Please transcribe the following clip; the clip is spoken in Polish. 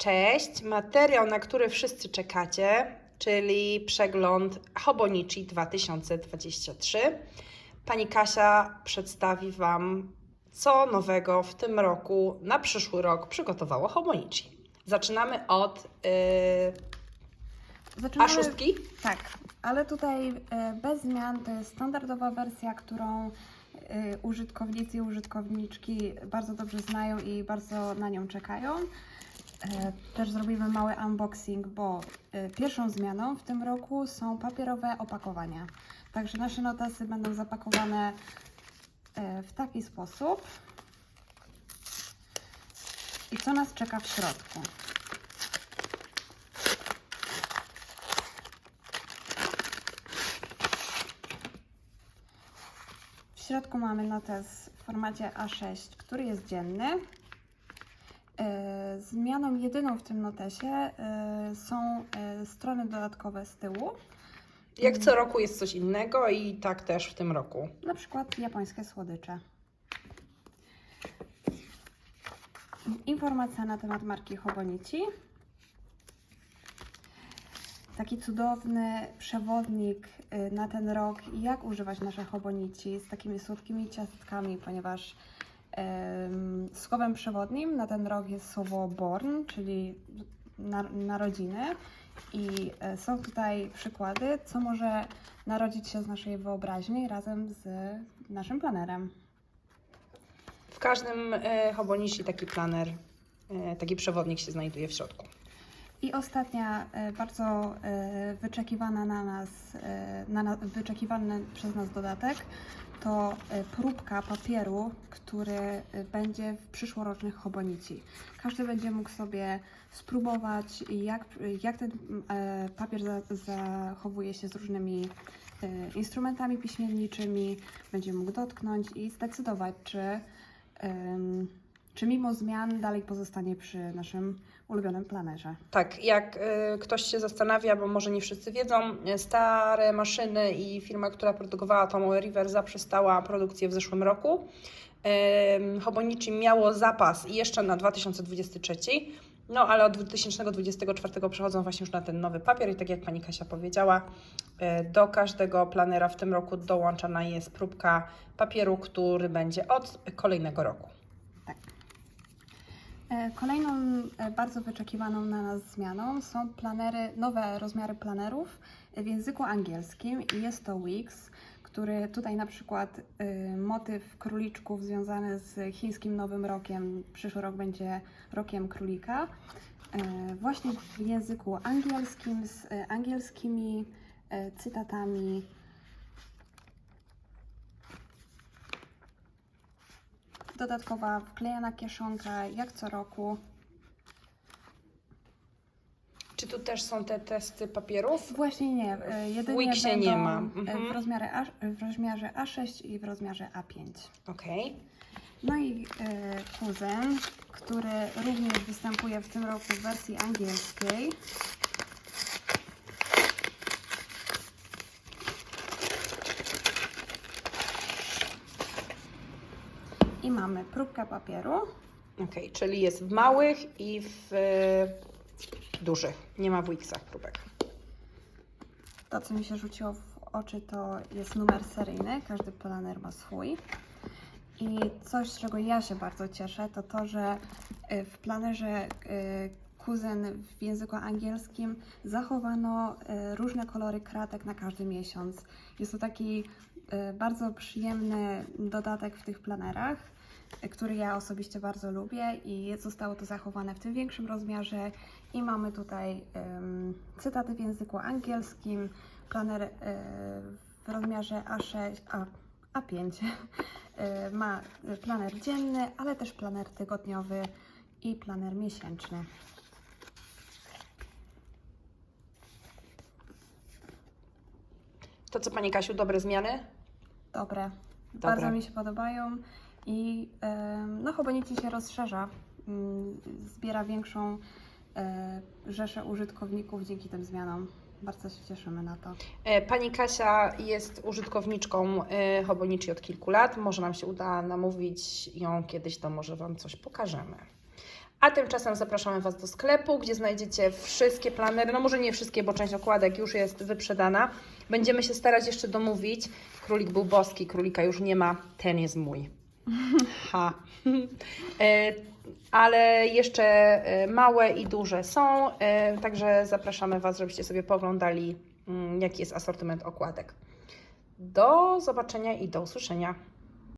Cześć, materiał, na który wszyscy czekacie, czyli przegląd Hobonichi 2023. Pani Kasia przedstawi Wam, co nowego w tym roku, na przyszły rok przygotowało Hobonichi. Zaczynamy od yy, Zaczynamy, A6. Tak, ale tutaj e, bez zmian to jest standardowa wersja, którą e, użytkownicy i użytkowniczki bardzo dobrze znają i bardzo na nią czekają. E, Też zrobimy mały unboxing, bo e, pierwszą zmianą w tym roku są papierowe opakowania. Także nasze notasy będą zapakowane e, w taki sposób. I co nas czeka w środku? W środku mamy notes w formacie A6, który jest dzienny. Zmianą jedyną w tym notesie e, są e, strony dodatkowe z tyłu, Jak co roku jest coś innego i tak też w tym roku. na przykład japońskie słodycze. Informacja na temat marki Hobonichi. Taki cudowny przewodnik y, na ten rok, jak używać nasze Hobonichi z takimi słodkimi ciastkami, ponieważ słowem przewodnim na ten rok jest słowo born, czyli na, narodziny. I e, są tutaj przykłady, co może narodzić się z naszej wyobraźni razem z naszym planerem. W każdym e, taki planer, e, taki przewodnik się znajduje w środku. I ostatnia, e, bardzo e, wyczekiwana na nas, e, na, na, wyczekiwany przez nas dodatek, to próbka papieru, który będzie w przyszłorocznych Hobonici. Każdy będzie mógł sobie spróbować, jak, jak ten papier za, zachowuje się z różnymi instrumentami piśmienniczymi, będzie mógł dotknąć i zdecydować, czy, em, czy mimo zmian dalej pozostanie przy naszym ulubionym planerze. Tak, jak y, ktoś się zastanawia, bo może nie wszyscy wiedzą, y, stare maszyny i firma, która produkowała tą River zaprzestała produkcję w zeszłym roku. Ym, Hobonichi miało zapas jeszcze na 2023, no ale od 2024 przechodzą właśnie już na ten nowy papier i tak jak Pani Kasia powiedziała, y, do każdego planera w tym roku dołączana jest próbka papieru, który będzie od kolejnego roku. E, Kolejną e, bardzo wyczekiwaną na nas zmianą są planery, nowe rozmiary planerów w języku angielskim i jest to Wix, który tutaj na przykład y, motyw króliczków związany z chińskim Nowym Rokiem, przyszły rok będzie rokiem królika, e, właśnie w języku angielskim z angielskimi cytatami Dodatkowa wklejana kieszonka, jak co roku. Czy tu też są te testy papierów? Właśnie nie, e, jedynie Wixie będą nie ma. e, Mhm. w, rozmiarze A, w rozmiarze A6 i w rozmiarze A5. Okej. No i e, kuzyn, który również występuje w tym roku w wersji angielskiej. Mamy próbkę papieru. Okej, czyli jest w małych i w y, dużych. Nie ma w Wixach próbek. To, co mi się rzuciło w oczy, to jest numer seryjny. Każdy planer ma swój. I coś, z czego ja się bardzo cieszę, to to, że y, w planerze y, Kuzyn w języku angielskim zachowano y, różne kolory kratek na każdy miesiąc. Jest to taki bardzo przyjemny dodatek w tych planerach, który ja osobiście bardzo lubię i zostało to zachowane w tym większym rozmiarze. I mamy tutaj ym, cytaty w języku angielskim, planer y, w rozmiarze A6, A, A5 y, ma planer dzienny, ale też planer tygodniowy i planer miesięczny. To co Pani Kasiu, dobre zmiany? Dobre. Dobre. Bardzo mi się podobają i no Hobonichi się rozszerza, mm, zbiera większą e, rzeszę użytkowników dzięki tym zmianom. Bardzo się cieszymy na to. E, Pani Kasia jest użytkowniczką e, Hobonichi od kilku lat. Może nam się uda namówić ją kiedyś, to może Wam coś pokażemy. A tymczasem zapraszamy Was do sklepu, gdzie znajdziecie wszystkie planery. No może nie wszystkie, bo część okładek już jest wyprzedana. Będziemy się starać jeszcze domówić. Królik był boski, królika już nie ma. Ten jest mój. Ha. E, Ale jeszcze e, małe i duże są, e, także zapraszamy Was, żebyście sobie poglądali, mm, jaki jest asortyment okładek. Do zobaczenia i do usłyszenia.